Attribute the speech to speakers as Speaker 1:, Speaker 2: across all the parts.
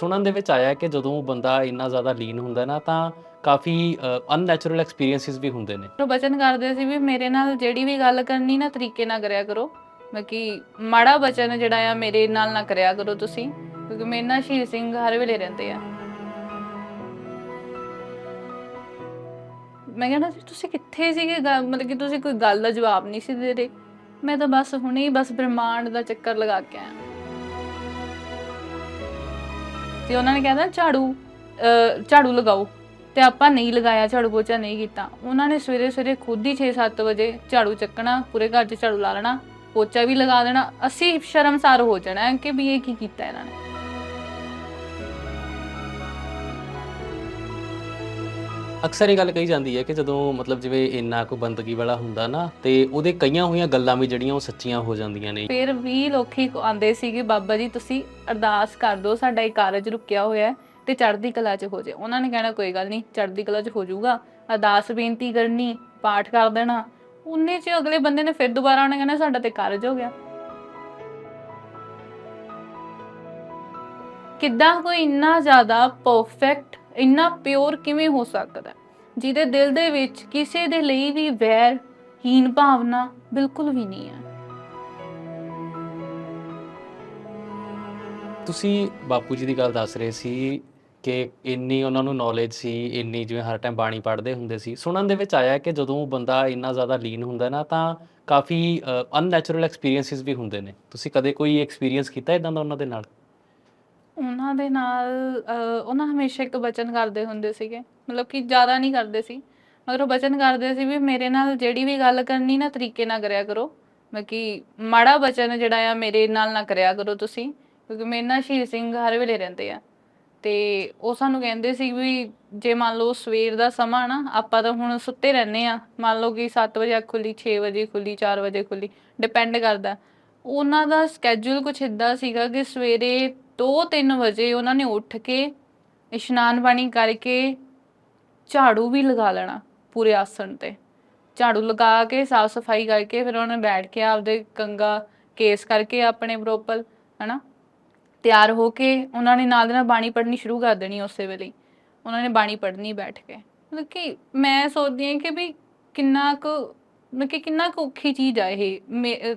Speaker 1: ਸੁਣਨ ਦੇ ਵਿੱਚ ਆਇਆ ਕਿ ਜਦੋਂ ਬੰਦਾ ਇੰਨਾ ਜ਼ਿਆਦਾ ਲੀਨ ਹੁੰਦਾ ਨਾ, ਤਾਂ ਕਾਫੀ ਅਨਨੈਚੁਰਲ ਐਕਸਪੀਰੀਐਂਸਿਸ ਵੀ ਹੁੰਦੇ ਨੇ।
Speaker 2: ਉਹ ਬਚਨ ਕਰਦੇ ਸੀ ਵੀ ਮੇਰੇ ਨਾਲ ਜਿਹੜੀ ਵੀ ਗੱਲ ਕਰਨੀ ਨਾ, ਤਰੀਕੇ ਨਾਲ ਕਰਿਆ ਕਰੋ। ਬਾਕੀ ਮਾੜਾ ਬਚਨ ਜਿਹੜਾ ਆ, ਮੇਰੇ ਨਾਲ ਨਾ ਕਰਿਆ ਕਰੋ ਤੁਸੀਂ, ਕਿਉਂਕਿ ਮੇਰੇ ਨਾਲ ਸ਼ਹੀਦ ਸਿੰਘ ਹਰ ਵੇਲੇ ਰਹਿੰਦੇ ਆ। ਮੈਂ ਕਹਿੰਦਾ ਸੀ ਤੁਸੀਂ ਕਿੱਥੇ ਸੀਗੇ ਮਤਲਬ ਕਿ ਤੁਸੀਂ ਕੋਈ ਗੱਲ ਦਾ ਜਵਾਬ ਨਹੀਂ ਸੀ ਦੇ ਰਹੇ। ਮੈਂ ਤਾਂ ਬਸ ਹੁਣੇ ਹੀ ਬਸ ਬ੍ਰਹਮਾਂਡ ਦਾ ਚੱਕਰ ਲਗਾ ਕੇ ਆਇਆ। ਤੇ ਉਹਨਾਂ ਨੇ ਕਹਿੰਦਾ ਝਾੜੂ ਅਹ, ਝਾੜੂ ਲਗਾਓ। ਤੇ ਆਪਾਂ ਨਹੀਂ ਲਗਾਇਆ ਝਾੜੂ ਪੋਚਾ ਨਹੀਂ ਕੀਤਾ। ਉਹਨਾਂ ਨੇ ਸਵੇਰੇ ਸਵੇਰੇ ਖੁਦ ਹੀ 6-7 ਵਜੇ ਝਾੜੂ ਚੱਕਣਾ ਪੂਰੇ ਘਰ 'ਚ ਝਾੜੂ ਲਾ ਲੈਣਾ ਪੋਚਾ ਵੀ ਲਗਾ ਦੇਣਾ। ਅਸੀਂ ਸ਼ਰਮਸਾਰ ਹੋ ਜਾਣਾ ਕਿ ਵੀ ਇਹ ਕੀ ਕੀਤਾ ਇਹਨਾਂ ਨੇ।
Speaker 1: ਅਕਸਰ ਇਹ ਗੱਲ ਕਹੀ ਜਾਂਦੀ ਹੈ ਕਿ ਜਦੋਂ ਮਤਲਬ ਜਿਵੇਂ ਇੰਨਾ ਕੋ ਬੰਦਗੀ ਵਾਲਾ ਹੁੰਦਾ ਨਾ, ਤੇ ਉਹਦੇ ਕਈਆਂ ਹੋਈਆਂ ਗੱਲਾਂ ਵੀ ਜਿਹੜੀਆਂ ਉਹ ਸੱਚੀਆਂ ਹੋ ਜਾਂਦੀਆਂ ਨੇ।
Speaker 2: ਫਿਰ ਵੀ ਲੋਕੀ ਆਂਦੇ ਸੀਗੇ, ਬਾਬਾ ਜੀ, ਤੁਸੀਂ ਅਰਦਾਸ ਕਰ ਦਿਓ, ਸਾਡਾ ਇਹ ਕਾਰਜ ਰੁਕਿਆ ਹੋਇਆ ਹੈ ਤੇ ਚੜ੍ਹਦੀ ਕਲਾ 'ਚ ਹੋ ਜਾਏ ਉਹਨਾਂ ਨੇ ਕਹਿਣਾ, ਕੋਈ ਗੱਲ ਨਹੀਂ, ਚੜ੍ਹਦੀ ਕਲਾ 'ਚ ਹੋ ਜਾਊਗਾ। ਅਰਦਾਸ ਬੇਨਤੀ ਕਰਨੀ, ਪਾਠ ਕਰ ਦੇਣਾ। ਉਹਨੇ 'ਚ ਅਗਲੇ ਬੰਦੇ ਨੇ ਫਿਰ ਦੁਬਾਰਾ ਉਹਨੇ ਕਹਿਣਾ, ਸਾਡਾ ਤੇ ਕਾਰਜ ਹੋ ਗਿਆ। ਕਿੱਦਾਂ ਕੋਈ ਇੰਨਾ ਜ਼ਿਆਦਾ ਪਰਫੈਕਟ ਇੰਨਾ ਪਿਓਰ ਕਿਵੇਂ ਹੋ ਸਕਦਾ? ਜਿਹਦੇ ਦਿਲ ਦੇ ਵਿੱਚ ਕਿਸੇ ਦੇ ਲਈ ਵੀ ਵੈਰ ਹੀਨ ਭਾਵਨਾ ਬਿਲਕੁਲ ਵੀ ਨਹੀਂ ਹੈ।
Speaker 1: ਤੁਸੀਂ ਬਾਪੂ ਜੀ ਦੀ ਗੱਲ ਦੱਸ ਰਹੇ ਸੀ ਕਿ ਇੰਨੀ ਉਹਨਾਂ ਨੂੰ ਨੌਲੇਜ ਸੀ, ਇੰਨੀ ਜਿਵੇਂ ਹਰ ਟਾਈਮ ਬਾਣੀ ਪੜ੍ਹਦੇ ਹੁੰਦੇ ਸੀ। ਸੁਣਨ ਦੇ ਵਿੱਚ ਆਇਆ ਕਿ ਜਦੋਂ ਬੰਦਾ ਇੰਨਾ ਜ਼ਿਆਦਾ ਲੀਨ ਹੁੰਦਾ ਨਾ, ਤਾਂ ਕਾਫੀ ਅਨਨੈਚੁਰਲ ਐਕਸਪੀਰੀਐਂਸਿਸ ਵੀ ਹੁੰਦੇ ਨੇ। ਤੁਸੀਂ ਕਦੇ ਕੋਈ ਐਕਸਪੀਰੀਐਂਸ ਕੀਤਾ ਇਦਾਂ ਦਾ ਉਹਨਾਂ ਦੇ ਨਾਲ?
Speaker 2: ਉਹਨਾਂ ਦੇ ਨਾਲ ਅਹ, ਨਾ ਹਮੇਸ਼ਾ ਇੱਕ ਵਚਨ ਕਰਦੇ ਹੁੰਦੇ ਸੀਗੇ। ਮਤਲਬ ਕਿ ਜ਼ਿਆਦਾ ਨਹੀਂ ਕਰਦੇ ਸੀ। ਮਗਰ ਉਹ ਵਚਨ ਕਰਦੇ ਸੀ ਵੀ ਮੇਰੇ ਨਾਲ ਜਿਹੜੀ ਵੀ ਗੱਲ ਕਰਨੀ ਨਾ ਤਰੀਕੇ ਨਾਲ ਕਰਿਆ ਕਰੋ। ਬਾਕੀ ਮਾੜਾ ਵਚਨ ਜਿਹੜਾ ਆ ਮੇਰੇ ਨਾਲ ਨਾ ਕਰਿਆ ਕਰੋ ਤੁਸੀਂ। ਕਿਉਂਕਿ ਮੇਰੇ ਨਾਲ ਸ਼ਹੀਦ ਸਿੰਘ ਹਰ ਵੇਲੇ ਰਹਿੰਦੇ ਆ। ਤੇ ਉਹ ਸਾਨੂੰ ਕਹਿੰਦੇ ਸੀ ਵੀ ਜੇ ਮੰਨ ਲਓ ਸਵੇਰ ਦਾ ਸਮਾਂ ਨਾ ਆਪਾਂ ਤਾਂ ਹੁਣ ਸੁੱਤੇ ਰਹਿੰਦੇ ਆ। ਮੰਨ ਲਓ ਕਿ 7 ਵਜੇ ਅੱਖ ਖੁੱਲੀ 6 ਵਜੇ ਖੁੱਲੀ 4 ਵਜੇ ਖੁੱਲੀ ਡਿਪੈਂਡ ਕਰਦਾ। ਉਹਨਾਂ ਦਾ ਸਕੇਜੂਲ ਕੁਛ ਇਦਾਂ ਸੀਗਾ ਕਿ ਸਵੇਰੇ 2-3 ਵਜੇ ਉਹਨਾਂ ਨੇ ਉੱਠ ਕੇ ਇਸ਼ਨਾਨ ਪਾਣੀ ਕਰਕੇ ਝਾੜੂ ਵੀ ਲਗਾ ਲੈਣਾ ਪੂਰੇ ਆਸਣ ਤੇ। ਝਾੜੂ ਲਗਾ ਕੇ ਸਾਫ਼ ਸਫ਼ਾਈ ਕਰਕੇ ਫਿਰ ਉਹਨਾਂ ਨੇ ਬੈਠ ਕੇ ਆਪਦੇ ਕੰਗਾ ਕੇਸ ਕਰਕੇ ਆਪਣੇ ਪ੍ਰੋਪਰ, ਹਨਾ, ਤਿਆਰ ਹੋ ਕੇ ਉਹਨਾਂ ਨੇ ਨਾਲ ਦੇ ਨਾਲ ਬਾਣੀ ਪੜ੍ਹਨੀ ਸ਼ੁਰੂ ਕਰ ਦੇਣੀ ਉਸੇ ਵੇਲੇ ਉਹਨਾਂ ਨੇ ਬਾਣੀ ਪੜ੍ਹਨੀ ਬੈਠ ਕੇ। ਮਤਲਬ ਕਿ ਮੈਂ ਸੋਚਦੀ ਹਾਂ ਕਿ ਵੀ ਕਿੰਨਾ ਕੁ, ਮਤਲਬ ਕਿ ਕਿੰਨਾ ਕੁ ਔਖੀ ਚੀਜ਼ ਆ ਇਹ।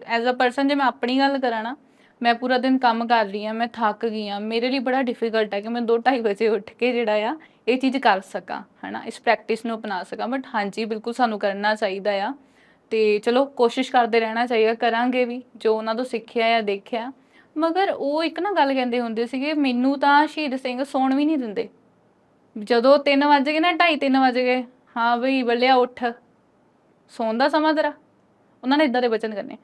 Speaker 2: ਐਜ਼ ਅ ਪਰਸਨ ਜੇ ਮੈਂ ਆਪਣੀ ਗੱਲ ਕਰਾਂ ਨਾ ਮੈਂ ਪੂਰਾ ਦਿਨ ਕੰਮ ਕਰ ਰਹੀ ਹਾਂ, ਮੈਂ ਥੱਕ ਗਈ ਹਾਂ। ਮੇਰੇ ਲਈ ਬੜਾ ਡਿਫਿਕਲਟ ਹੈ ਕਿ ਮੈਂ 2:30 ਵਜੇ ਉੱਠ ਕੇ ਜਿਹੜਾ ਆ, ਇਹ ਚੀਜ਼ ਕਰ ਸਕਾਂ, ਹਨਾ? ਇਸ ਪ੍ਰੈਕਟਿਸ ਨੂੰ ਅਪਣਾ ਸਕਾਂ। ਬਟ ਹਾਂਜੀ, ਬਿਲਕੁਲ ਸਾਨੂੰ ਕਰਨਾ ਚਾਹੀਦਾ ਆ। ਤੇ ਚਲੋ, ਕੋਸ਼ਿਸ਼ ਕਰਦੇ ਰਹਿਣਾ ਚਾਹੀਦਾ, ਕਰਾਂਗੇ ਵੀ, ਜੋ ਉਹਨਾਂ ਤੋਂ ਸਿੱਖਿਆ ਜਾਂ ਦੇਖਿਆ। ਮਗਰ ਉਹ ਇੱਕ ਨਾ ਗੱਲ ਕਹਿੰਦੇ ਹੁੰਦੇ ਸੀਗੇ, ਮੈਨੂੰ ਤਾਂ ਸ਼ਹੀਦ ਸਿੰਘ ਸੌਣ ਵੀ ਨਹੀਂ ਦਿੰਦੇ। ਜਦੋਂ 3 ਵਜ ਗਏ ਨਾ 2:30 3 ਵਜ ਗਏ, ਹਾਂ ਬਈ, ਬੱਲਿਆ ਉੱਠ। ਸੌਣ ਦਾ ਸਮਾਂ ਤੇਰਾ ਉਹਨਾਂ ਨੇ ਇਦਾਂ ਦੇ ਬਚਨ ਕਰਨੇ।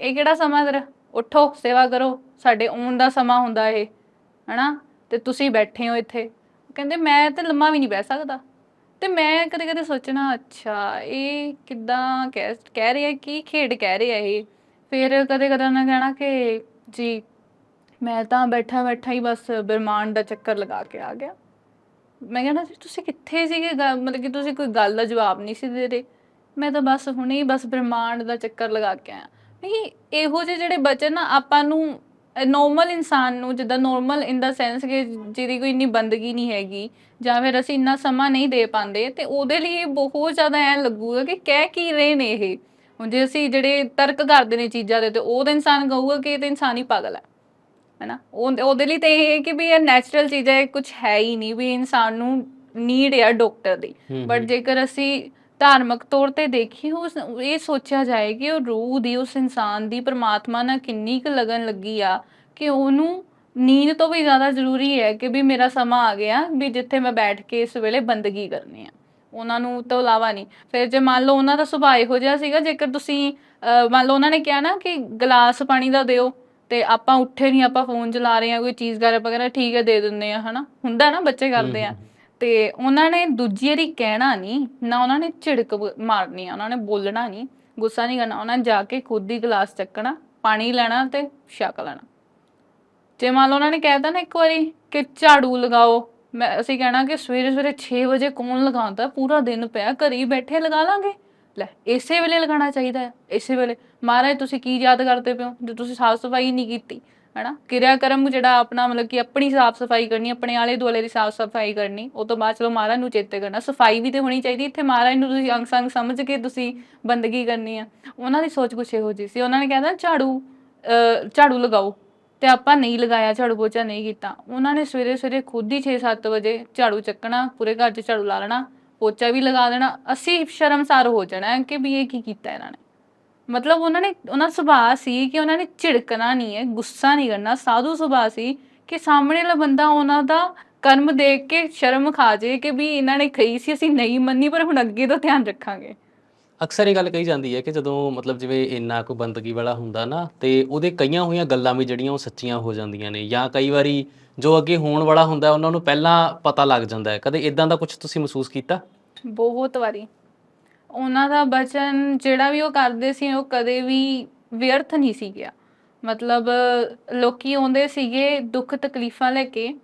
Speaker 2: ਇਹ ਕਿਹੜਾ ਸਮਾਂ ਤੇਰਾ ਉੱਠੋ, ਸੇਵਾ ਕਰੋ, ਸਾਡੇ ਆਉਣ ਦਾ ਸਮਾਂ ਹੁੰਦਾ ਇਹ, ਹਨਾ? ਤੇ ਤੁਸੀਂ ਬੈਠੇ ਹੋ ਇੱਥੇ। ਕਹਿੰਦੇ, ਮੈਂ ਤੇ ਲੰਮਾ ਵੀ ਨਹੀਂ ਬਹਿ ਸਕਦਾ। ਤੇ ਮੈਂ ਕਦੇ ਕਦੇ ਸੋਚਣਾ, ਅੱਛਾ, ਇਹ ਕਿੱਦਾਂ ਕਹਿ ਕਹਿ ਰਿਹਾ, ਕੀ ਖੇਡ ਕਹਿ ਰਿਹਾ ਇਹ? ਫਿਰ ਕਦੇ ਕਦੇ ਉਹਨਾਂ ਕਹਿਣਾ ਕਿ, ਜੀ, ਮੈਂ ਤਾਂ ਬੈਠਾ ਬੈਠਾ ਹੀ ਬਸ ਬ੍ਰਹਮਾਂਡ ਦਾ ਚੱਕਰ ਲਗਾ ਕੇ ਆ ਗਿਆ। ਮੈਂ ਕਹਿੰਦਾ ਸੀ ਤੁਸੀਂ ਕਿੱਥੇ ਸੀਗੇ? ਮਤਲਬ ਕਿ ਤੁਸੀਂ ਕੋਈ ਗੱਲ ਦਾ ਜਵਾਬ ਨਹੀਂ ਸੀ ਦੇ ਰਹੇ। ਮੈਂ ਤਾਂ ਬਸ ਹੁਣੇ ਹੀ ਬਸ ਬ੍ਰਹਮਾਂਡ ਦਾ ਚੱਕਰ ਲਗਾ ਕੇ ਆਇਆ। ਨਹੀਂ ਇਹੋ ਜਿਹੇ ਜਿਹੜੇ ਬਚਨ ਨਾ ਆਪਾਂ ਨੂੰ ਨੋਰਮਲ ਇਨਸਾਨ ਨੂੰ ਜਿੱਦਾਂ ਨੋਰਮਲ ਇਨ ਦਾ ਸੈਂਸ ਕਿ ਜਿਹਦੀ ਕੋਈ ਇੰਨੀ ਬੰਦਗੀ ਨਹੀਂ ਹੈਗੀ ਜਾਂ ਫਿਰ ਅਸੀਂ ਇੰਨਾ ਸਮਾਂ ਨਹੀਂ ਦੇ ਪਾਉਂਦੇ ਤੇ ਉਹਦੇ ਲਈ ਇਹ ਬਹੁਤ ਜ਼ਿਆਦਾ ਐ ਲੱਗੂਗਾ ਕਿ ਕਹਿ ਕੀ ਰਹੇ ਨੇ ਇਹ। ਹੁਣ ਜੇ ਅਸੀਂ ਜਿਹੜੇ ਤਰਕ ਕਰਦੇ ਨੇ ਚੀਜ਼ਾਂ ਦੇ ਤੇ ਉਹਦਾ ਇਨਸਾਨ ਕਹੂਗਾ ਕਿ ਇਹ ਤਾਂ ਇਨਸਾਨ ਹੀ ਪਾਗਲ ਹੈ। ਹੈਨਾ? ਉਹ ਉਹਦੇ ਲਈ ਤਾਂ ਇਹ ਹੈ ਕਿ ਵੀ ਇਹ ਨੈਚੁਰਲ ਚੀਜ਼ ਹੈ ਕੁਝ ਹੈ ਹੀ ਨਹੀਂ ਵੀ ਇਨਸਾਨ ਨੂੰ ਨੀਡ ਹੈ ਡਾਕਟਰ ਦੀ। ਬਟ। ਜੇਕਰ ਅਸੀਂ ਧਾਰਮਿਕ ਤੌਰ ਤੇ ਦੇਖੀ ਉਸ ਇਹ ਸੋਚਿਆ ਜਾਏ ਕਿ ਉਹ ਰੂਹ ਦੀ, ਉਸ ਇਨਸਾਨ ਦੀ ਪ੍ਰਮਾਤਮਾ ਨਾਲ ਕਿੰਨੀ ਕੁ ਲਗਨ ਲੱਗੀ ਆ ਕਿ ਉਹਨੂੰ ਨੀਂਦ ਤੋਂ ਵੀ ਜ਼ਿਆਦਾ ਜ਼ਰੂਰੀ ਹੈ ਕਿ ਵੀ ਮੇਰਾ ਸਮਾਂ ਆ ਗਿਆ ਵੀ ਜਿੱਥੇ ਮੈਂ ਬੈਠ ਕੇ ਇਸ ਵੇਲੇ ਬੰਦਗੀ ਕਰਨੀ ਆ। ਉਹਨਾਂ ਨੂੰ ਤੋਂ ਇਲਾਵਾ ਨਹੀਂ। ਫਿਰ ਜੇ ਮੰਨ ਲਓ ਉਹਨਾਂ ਦਾ ਸੁਭਾਅ ਇਹੋ ਜਿਹਾ ਸੀਗਾ, ਜੇਕਰ ਤੁਸੀਂ ਮੰਨ ਲਓ ਉਹਨਾਂ ਨੇ ਕਿਹਾ ਨਾ ਕਿ ਗਲਾਸ ਪਾਣੀ ਦਾ ਦਿਓ ਤੇ ਆਪਾਂ ਉੱਠੇ ਨਹੀਂ ਆਪਾਂ ਫੋਨ ਚਲਾ ਰਹੇ ਆ ਕੋਈ ਚੀਜ਼ ਕਰ ਵਗੈਰਾ ਠੀਕ ਹੈ, ਦੇ ਦਿੰਦੇ ਆ ਹਨਾ? ਹੁੰਦਾ ਨਾ ਬੱਚੇ ਕਰਦੇ ਆ। ਤੇ ਉਹਨਾਂ ਨੇ ਦੂਜੀ ਵਾਰੀ ਕਹਿਣਾ ਨਹੀਂ, ਨਾ ਉਹਨਾਂ ਨੇ ਝਿੜਕ ਮਾਰਨੀ ਆ, ਉਹਨਾਂ ਨੇ ਬੋਲਣਾ ਨਹੀਂ, ਗੁੱਸਾ ਨਹੀਂ ਕਰਨਾ, ਉਹਨਾਂ ਨੇ ਜਾ ਕੇ ਖੁਦ ਹੀ ਗਲਾਸ ਚੱਕਣਾ, ਪਾਣੀ ਲੈਣਾ ਤੇ ਛਕ ਲੈਣਾ। ਜੇ ਮੰਨ ਲਓ ਉਹਨਾਂ ਨੇ ਕਹਿਤਾ ਨਾ ਇੱਕ ਵਾਰੀ ਕਿ ਝਾੜੂ ਲਗਾਓ, ਮੈਂ, ਅਸੀਂ ਕਹਿਣਾ ਕਿ ਸਵੇਰੇ ਸਵੇਰੇ 6 ਵਜੇ ਕੌਣ ਲਗਾਉਂਦਾ, ਪੂਰਾ ਦਿਨ ਪਿਆ, ਘਰੇ ਬੈਠੇ ਲਗਾ ਲਾਂਗੇ। ਲੈ, ਇਸੇ ਵੇਲੇ ਲਗਾਉਣਾ ਚਾਹੀਦਾ ਹੈ, ਇਸੇ ਵੇਲੇ। ਮਹਾਰਾਜ, ਤੁਸੀਂ ਕੀ ਯਾਦ ਕਰਦੇ ਪਿਓ ਜੇ ਤੁਸੀਂ ਸਾਫ਼ ਸਫ਼ਾਈ ਨਹੀਂ ਕੀਤੀ ਹਨਾ? ਕਿਰਿਆ ਕਰਮ ਜਿਹੜਾ ਆਪਣਾ ਮਤਲਬ ਕਿ ਆਪਣੀ ਸਾਫ਼ ਸਫ਼ਾਈ ਕਰਨੀ ਆਪਣੇ ਆਲੇ ਦੁਆਲੇ ਦੀ ਸਾਫ਼ ਸਫ਼ਾਈ ਕਰਨੀ ਉਹ ਤੋਂ ਬਾਅਦ ਚਲੋ ਮਹਾਰਾਜ ਨੂੰ ਚੇਤੇ ਕਰਨਾ। ਸਫ਼ਾਈ ਵੀ ਤੇ ਹੋਣੀ ਚਾਹੀਦੀ ਇੱਥੇ ਮਹਾਰਾਜ ਨੂੰ ਤੁਸੀਂ ਅੰਗ ਸੰਗ ਸਮਝ ਕੇ ਤੁਸੀਂ ਬੰਦਗੀ ਕਰਨੀ ਆ। ਉਹਨਾਂ ਦੀ ਸੋਚ ਕੁਛ ਇਹੋ ਜਿਹੀ ਸੀ। ਉਹਨਾਂ ਨੇ ਕਹਿੰਦਾ ਝਾੜੂ ਅਹ, ਝਾੜੂ ਲਗਾਓ। ਤੇ ਆਪਾਂ ਨਹੀਂ ਲਗਾਇਆ ਝਾੜੂ ਪੋਚਾ ਨਹੀਂ ਕੀਤਾ। ਉਹਨਾਂ ਨੇ ਸਵੇਰੇ ਸਵੇਰੇ ਖੁਦ ਹੀ 6-7 ਵਜੇ ਝਾੜੂ ਚੱਕਣਾ ਪੂਰੇ ਘਰ 'ਚ ਝਾੜੂ ਲਾ ਲੈਣਾ ਪੋਚਾ ਵੀ ਲਗਾ ਦੇਣਾ। ਅਸੀਂ ਸ਼ਰਮਸਾਰ ਹੋ ਜਾਣਾ ਕਿ ਵੀ ਇਹ ਕੀ ਕੀਤਾ ਇਹਨਾਂ ਨੇ। ਮਤਲਬ ਉਹਨਾਂ ਨੇ ਉਹਨਾਂ ਦਾ ਸੁਭਾਅ ਸੀ ਕਿ ਉਹਨਾਂ ਨੇ ਝਿੜਕਣਾ ਨਹੀਂ ਹੈ ਗੁੱਸਾ ਨਹੀਂ ਕਰਨਾ ਸਾਧੂ ਸੁਭਾਅ ਸੀ ਕਿ ਸਾਹਮਣੇ ਵਾਲਾ ਬੰਦਾ ਉਹਨਾਂ ਦਾ ਕਰਮ ਦੇਖ ਕੇ ਸ਼ਰਮ ਖਾ ਜੇ ਕਿ ਵੀ ਇਹਨਾਂ ਨੇ ਕਹੀ ਸੀ ਅਸੀਂ ਨਹੀਂ ਮੰਨੀ ਪਰ ਹੁਣ ਅੱਗੇ ਤੋਂ ਧਿਆਨ ਰੱਖਾਂਗੇ।
Speaker 1: ਅਕਸਰ ਇਹ ਗੱਲ ਕਹੀ ਜਾਂਦੀ ਹੈ ਕਿ ਜਦੋਂ ਮਤਲਬ ਜਿਵੇਂ ਇੰਨਾ ਕੋਈ ਬੰਦਗੀ ਵਾਲਾ ਹੁੰਦਾ ਨਾ ਤੇ ਉਹਦੇ ਕਈਆਂ ਹੋਈਆਂ ਗੱਲਾਂ ਵੀ ਜਿਹੜੀਆਂ ਉਹ ਸੱਚੀਆਂ ਹੋ ਜਾਂਦੀਆਂ ਨੇ ਜਾਂ ਕਈ ਵਾਰੀ ਜੋ ਅੱਗੇ ਹੋਣ ਵਾਲਾ ਹੁੰਦਾ ਉਹਨਾਂ ਨੂੰ ਪਹਿਲਾਂ ਪਤਾ ਲੱਗ ਜਾਂਦਾ ਹੈ। ਕਦੇ ਇਦਾਂ ਦਾ ਕੁਝ ਤੁਸੀਂ ਮਹਿਸੂਸ ਕੀਤਾ?
Speaker 2: ਬਹੁਤ ਵਾਰੀ। ਉਹਨਾਂ ਦਾ ਬਚਨ ਜਿਹੜਾ ਵੀ ਉਹ ਕਰਦੇ ਸੀ, ਉਹ ਕਦੇ ਵੀ ਵਿਅਰਥ ਨਹੀਂ ਸੀ ਗਿਆ। ਮਤਲਬ, ਲੋਕੀ ਆਉਂਦੇ ਸੀਗੇ ਦੁੱਖ ਤਕਲੀਫਾਂ ਲੈ ਕੇ।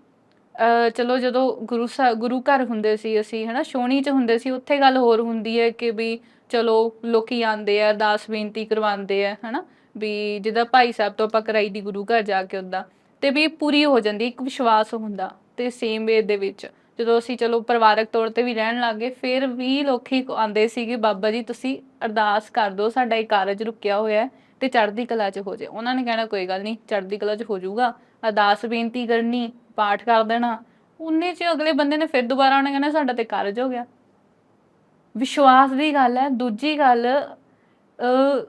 Speaker 2: ਚਲੋ ਜਦੋਂ ਗੁਰੂ ਸਾਹਿਬ ਗੁਰੂ ਘਰ ਹੁੰਦੇ ਸੀ ਅਸੀਂ, ਹਨਾ ਸ਼ੋਣੀ ਚ ਹੁੰਦੇ ਸੀ, ਉੱਥੇ ਗੱਲ ਹੋਰ ਹੁੰਦੀ ਹੈ ਕਿ ਵੀ ਚਲੋ ਲੋਕੀ ਆਂਦੇ ਆ ਅਰਦਾਸ ਬੇਨਤੀ ਕਰਵਾਉਂਦੇ ਆ, ਹਨਾ, ਵੀ ਜਿੱਦਾਂ ਭਾਈ ਸਾਹਿਬ ਤੋਂ ਆਪਾਂ ਕਰਾਈ ਦੀ ਗੁਰੂ ਘਰ ਜਾ ਕੇ ਉਦਾਂ ਤੇ ਵੀ ਪੂਰੀ ਹੋ ਜਾਂਦੀ, ਇੱਕ ਵਿਸ਼ਵਾਸ ਹੁੰਦਾ, ਤੇ ਸੇਮ ਵੇ ਦੇ ਵਿੱਚ। ਜਦੋਂ ਅਸੀਂ ਚਲੋ ਪਰਿਵਾਰਕ ਤੌਰ ਤੇ ਵੀ ਰਹਿਣ ਲੱਗੇ ਫਿਰ ਵੀ ਲੋਕੀ ਆਉਂਦੇ ਸੀਗੇ, ਬਾਬਾ ਜੀ, ਤੁਸੀਂ ਅਰਦਾਸ ਕਰ ਦਿਓ, ਸਾਡਾ ਇਹ ਕਾਰਜ ਰੁਕਿਆ ਹੋਇਆ ਹੈ ਤੇ ਚੜ੍ਹਦੀ ਕਲਾ 'ਚ ਹੋ ਜਾਏ ਉਹਨਾਂ ਨੇ ਕਹਿਣਾ, ਕੋਈ ਗੱਲ ਨਹੀਂ, ਚੜ੍ਹਦੀ ਕਲਾ 'ਚ ਹੋ ਜਾਊਗਾ। ਅਰਦਾਸ ਬੇਨਤੀ ਕਰਨੀ, ਪਾਠ ਕਰ ਦੇਣਾ। ਉਹਨੇ 'ਚ ਅਗਲੇ ਬੰਦੇ ਨੇ ਫਿਰ ਦੁਬਾਰਾ ਉਹਨੇ ਕਹਿਣਾ, ਸਾਡਾ ਤੇ ਕਾਰਜ ਹੋ ਗਿਆ। ਵਿਸ਼ਵਾਸ ਦੀ ਗੱਲ ਹੈ। ਦੂਜੀ ਗੱਲ ਅ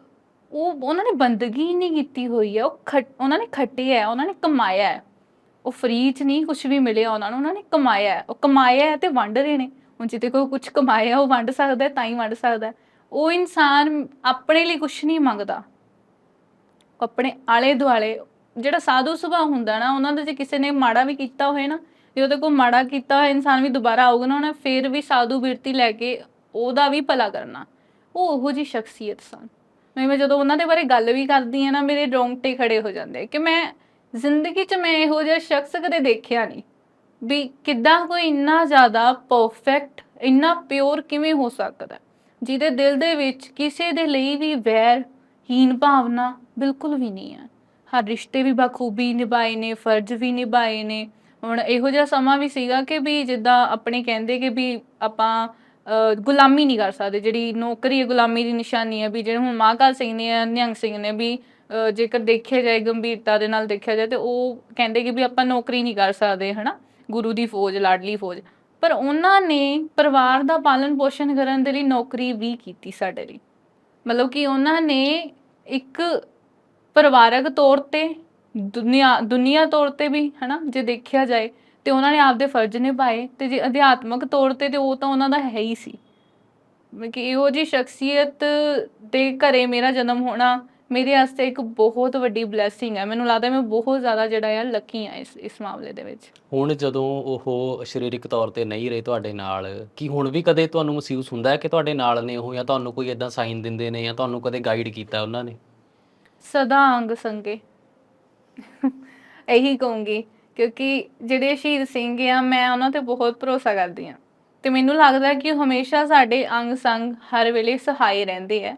Speaker 2: ਉਹ, ਉਹਨਾਂ ਨੇ ਬੰਦਗੀ ਨਹੀਂ ਕੀਤੀ ਹੋਈ ਹੈ। ਉਹ ਖਟ, ਉਹਨਾਂ ਨੇ ਖੱਟਿਆ ਹੈ, ਉਹਨਾਂ ਨੇ ਕਮਾਇਆ ਹੈ। ਉਹ ਫ੍ਰੀ ਚ ਨਹੀਂ ਕੁਝ ਵੀ ਮਿਲਿਆ ਉਹਨਾਂ ਨੂੰ, ਉਹਨਾਂ ਨੇ ਕਮਾਇਆ ਉਹ ਕਮਾਇਆ ਤੇ ਵੰਡ ਰਹੇ ਨੇ। ਹੁਣ ਜਿੱਤੇ ਕੋਈ ਕੁਝ ਕਮਾਇਆ, ਉਹ ਵੰਡ ਸਕਦਾ ਤਾਂ ਹੀ ਵੰਡ ਸਕਦਾ ਉਹ ਇਨਸਾਨ ਆਪਣੇ ਲਈ ਕੁਝ ਨਹੀਂ ਮੰਗਦਾ। ਆਪਣੇ ਆਲੇ ਦੁਆਲੇ ਜਿਹੜਾ ਸਾਧੂ ਸੁਭਾਅ ਹੁੰਦਾ ਨਾ, ਉਹਨਾਂ ਦੇ ਜੇ ਕਿਸੇ ਨੇ ਮਾੜਾ ਵੀ ਕੀਤਾ ਹੋਏ ਨਾ, ਜੇ ਉਹਦੇ ਕੋਲ ਮਾੜਾ ਕੀਤਾ ਹੋਇਆ ਇਨਸਾਨ ਵੀ ਦੁਬਾਰਾ ਆਊਗਾ ਨਾ, ਉਹਨੇ ਫਿਰ ਵੀ ਸਾਧੂ ਬਿਰਤੀ ਲੈ ਕੇ ਉਹਦਾ ਵੀ ਭਲਾ ਕਰਨਾ। ਉਹ ਉਹੋ ਜੀ ਸ਼ਖਸੀਅਤ ਸਨ। ਮੈਂ ਜਦੋਂ ਉਹਨਾਂ ਦੇ ਬਾਰੇ ਗੱਲ ਵੀ ਕਰਦੀ ਆ ਨਾ, ਮੇਰੇ ਰੋਂਗਟੇ ਖੜੇ ਹੋ ਜਾਂਦੇ ਕਿ ਮੈਂ ਜ਼ਿੰਦਗੀ 'ਚ ਮੈਂ ਇਹੋ ਜਿਹਾ ਸ਼ਖਸ ਕਦੇ ਦੇਖਿਆ ਨਹੀਂ ਵੀ ਕਿੱਦਾਂ ਕੋਈ ਇੰਨਾ ਜ਼ਿਆਦਾ ਪਰਫੈਕਟ ਇੰਨਾ ਪਿਓਰ ਕਿਵੇਂ ਹੋ ਸਕਦਾ ਜਿਹਦੇ ਦਿਲ ਦੇ ਵਿੱਚ ਕਿਸੇ ਦੇ ਲਈ ਵੀ ਵੈਰ ਹੀਨ ਭਾਵਨਾ ਬਿਲਕੁਲ ਵੀ ਨਹੀਂ ਹੈ। ਹਰ ਰਿਸ਼ਤੇ ਵੀ ਬਖੂਬੀ ਨਿਭਾਏ ਨੇ, ਫਰਜ਼ ਵੀ ਨਿਭਾਏ ਨੇ। ਹੁਣ ਇਹੋ ਜਿਹਾ ਸਮਾਂ ਵੀ ਸੀਗਾ ਕਿ ਵੀ ਜਿੱਦਾਂ ਆਪਣੇ ਕਹਿੰਦੇ ਕਿ ਵੀ ਆਪਾਂ ਗੁਲਾਮੀ ਨਹੀਂ ਕਰ ਸਕਦੇ। ਜਿਹੜੀ ਨੌਕਰੀ ਹੈ, ਗੁਲਾਮੀ ਦੀ ਨਿਸ਼ਾਨੀ ਹੈ, ਵੀ ਜਿਹੜੇ ਹੁਣ ਮਹਾਕਾਲ ਸਿੰਘ ਨੇ ਨਿਹੰਗ ਸਿੰਘ ਨੇ, ਵੀ ਜੇਕਰ ਦੇਖਿਆ ਜਾਏ, ਗੰਭੀਰਤਾ ਦੇ ਨਾਲ ਦੇਖਿਆ ਜਾਏ, ਤੇ ਉਹ ਕਹਿੰਦੇ ਕਿ ਵੀ ਆਪਾਂ ਨੌਕਰੀ ਨਹੀਂ ਕਰ ਸਕਦੇ, ਹਨਾ? ਗੁਰੂ ਦੀ ਫੌਜ, ਲਾਡਲੀ ਫੌਜ। ਪਰ ਉਹਨਾਂ ਨੇ ਪਰਿਵਾਰ ਦਾ ਪਾਲਣ ਪੋਸ਼ਣ ਕਰਨ ਦੇ ਲਈ ਨੌਕਰੀ ਵੀ ਕੀਤੀ ਸਾਡੇ ਲਈ। ਮਤਲਬ ਕਿ ਉਹਨਾਂ ਨੇ ਇੱਕ ਪਰਿਵਾਰਕ ਤੌਰ ਤੇ, ਦੁਨੀਆ ਦੁਨੀਆ ਤੌਰ ਤੇ ਵੀ, ਹਨਾ? ਜੇ ਦੇਖਿਆ ਜਾਏ, ਤੇ ਉਹਨਾਂ ਨੇ ਆਪਦੇ ਫਰਜ਼ ਨਿਭਾਏ, ਤੇ ਜੇ ਅਧਿਆਤਮਕ ਤੌਰ ਤੇ ਤੇ ਉਹ ਤਾਂ ਉਹਨਾਂ ਦਾ ਹੈ ਹੀ ਸੀ। ਕਿ ਇਹੋ ਜੀ ਸ਼ਖਸੀਅਤ ਦੇ ਘਰੇ ਮੇਰਾ ਜਨਮ ਹੋਣਾ ਮੇਰੇ ਵਾਸਤੇ ਇੱਕ ਬਹੁਤ ਵੱਡੀ ਬਲੇਸਿੰਗ ਹੈ ਮੈਨੂੰ ਲੱਗਦਾ ਮੈਂ ਬਹੁਤ ਜ਼ਿਆਦਾ ਜਿਹੜਾ ਆ ਲੱਕੀ ਆ ਇਸ ਇਸ ਮਾਮਲੇ ਦੇ ਵਿੱਚ।
Speaker 1: ਹੁਣ ਜਦੋਂ ਉਹ ਸਰੀਰਕ ਤੌਰ ਤੇ ਨਹੀਂ ਰਹੇ ਤੁਹਾਡੇ ਨਾਲ ਕੀ ਹੁਣ ਵੀ ਕਦੇ ਤੁਹਾਨੂੰ ਮਹਿਸੂਸ ਹੁੰਦਾ ਹੈ ਕਿ ਤੁਹਾਡੇ ਨਾਲ ਨੇ ਉਹ ਜਾਂ ਤੁਹਾਨੂੰ ਕੋਈ ਇਦਾਂ ਸਾਈਨ ਦਿੰਦੇ ਨੇ ਜਾਂ ਤੁਹਾਨੂੰ ਕਦੇ ਗਾਈਡ ਕੀਤਾ ਉਹਨਾਂ ਨੇ?
Speaker 2: ਸਦਾ ਅੰਗ ਸੰਗੇ। ਇਹੀ ਕਹੂੰਗੀ ਕਿਉਂਕਿ ਜਿਹੜੇ ਸ਼ਹੀਦ ਸਿੰਘ ਆ ਮੈਂ ਉਹਨਾਂ ਤੇ ਬਹੁਤ ਭਰੋਸਾ ਕਰਦੀ ਆ ਤੇ ਮੈਨੂੰ ਲੱਗਦਾ ਕਿ ਹਮੇਸ਼ਾ ਸਾਡੇ ਅੰਗ ਸੰਗ ਹਰ ਵੇਲੇ ਸਹਾਈ ਰਹਿੰਦੇ ਆ।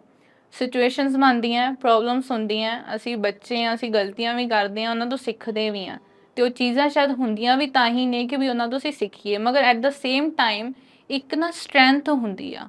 Speaker 2: ਸਿਚੁਏਸ਼ਨਸ ਬਣਦੀਆਂ ਪ੍ਰੋਬਲਮਸ ਹੁੰਦੀਆਂ, ਅਸੀਂ ਬੱਚੇ ਆ, ਅਸੀਂ ਗਲਤੀਆਂ ਵੀ ਕਰਦੇ ਆ, ਉਹਨਾਂ ਤੋਂ ਸਿੱਖਦੇ ਵੀ ਆ। ਤੇ ਉਹ ਚੀਜ਼ਾਂ ਸ਼ਾਇਦ ਹੁੰਦੀਆਂ ਵੀ ਤਾਂ ਹੀ ਨੇ ਕਿ ਵੀ ਉਹਨਾਂ ਤੋਂ ਅਸੀਂ ਸਿੱਖੀਏ, ਮਗਰ ਐਟ ਦਾ ਸੇਮ ਟਾਈਮ ਇੱਕ ਨਾ ਸਟਰੈਂਥ ਹੁੰਦੀ ਆ।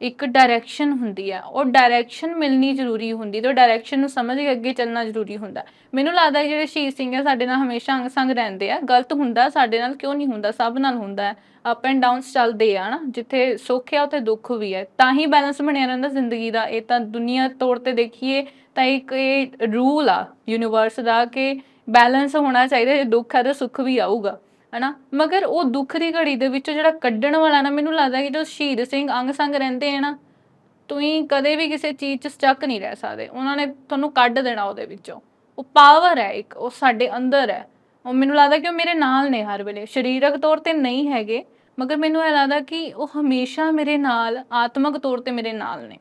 Speaker 2: ਇੱਕ ਡਾਇਰੈਕਸ਼ਨ ਹੁੰਦੀ ਆ। ਉਹ ਡਾਇਰੈਕਸ਼ਨ ਮਿਲਣੀ ਜ਼ਰੂਰੀ ਹੁੰਦੀ ਤੇ ਉਹ ਡਾਇਰੈਕਸ਼ਨ ਨੂੰ ਸਮਝ ਕੇ ਅੱਗੇ ਚੱਲਣਾ ਜ਼ਰੂਰੀ ਹੁੰਦਾ। ਮੈਨੂੰ ਲੱਗਦਾ ਜਿਹੜੇ ਸ਼ਹੀਦ ਸਿੰਘ ਆ, ਸਾਡੇ ਨਾਲ ਹਮੇਸ਼ਾ ਅੰਗ ਸੰਗ ਰਹਿੰਦੇ ਆ। ਗਲਤ ਹੁੰਦਾ, ਸਾਡੇ ਨਾਲ ਕਿਉਂ ਨਹੀਂ ਹੁੰਦਾ? ਸਭ ਨਾਲ ਹੁੰਦਾ ਅਪ ਐਂਡ ਡਾਊਨਸ ਚੱਲਦੇ ਆ ਨਾ ਜਿੱਥੇ ਸੁੱਖ ਆ, ਉੱਥੇ ਦੁੱਖ ਵੀ ਹੈ। ਤਾਂ ਹੀ ਬੈਲੈਂਸ ਬਣਿਆ ਰਹਿੰਦਾ ਜ਼ਿੰਦਗੀ ਦਾ। ਇਹ ਤਾਂ ਦੁਨੀਆ ਤੌਰ ਤੇ ਦੇਖੀਏ ਤਾਂ ਇੱਕ ਇਹ ਰੂਲ ਆ ਯੂਨੀਵਰਸ ਦਾ, ਕਿ ਬੈਲੈਂਸ ਹੋਣਾ ਚਾਹੀਦਾ, ਜੇ ਦੁੱਖ ਹੈ ਤਾਂ ਸੁੱਖ ਵੀ ਆਊਗਾ। ਹਨਾ? ਮਗਰ ਉਹ ਦੁੱਖ ਦੀ ਘੜੀ ਦੇ ਵਿੱਚੋਂ ਜਿਹੜਾ ਕੱਢਣ ਵਾਲਾ ਨਾ, ਮੈਨੂੰ ਲੱਗਦਾ ਕਿ ਜੋ ਸ਼ਹੀਦ ਸਿੰਘ ਅੰਗ ਸੰਗ ਰਹਿੰਦੇ ਆ ਨਾ, ਤੁਸੀਂ ਕਦੇ ਵੀ ਕਿਸੇ ਚੀਜ਼ 'ਚ ਸਟਕ ਨਹੀਂ ਰਹਿ ਸਕਦੇ। ਉਹਨਾਂ ਨੇ ਤੁਹਾਨੂੰ ਕੱਢ ਦੇਣਾ ਉਹਦੇ ਵਿੱਚੋਂ। ਉਹ ਪਾਵਰ ਹੈ ਇੱਕ, ਉਹ ਸਾਡੇ ਅੰਦਰ ਹੈ। ਉਹ ਮੈਨੂੰ ਲੱਗਦਾ ਕਿ ਉਹ ਮੇਰੇ ਨਾਲ ਨੇ ਹਰ ਵੇਲੇ। ਸਰੀਰਕ ਤੌਰ ਤੇ ਨਹੀਂ ਹੈਗੇ, ਮਗਰ ਮੈਨੂੰ ਇਹ ਲੱਗਦਾ ਕਿ ਉਹ ਹਮੇਸ਼ਾ ਮੇਰੇ ਨਾਲ, ਆਤਮਿਕ ਤੌਰ ਤੇ ਮੇਰੇ ਨਾਲ ਨੇ।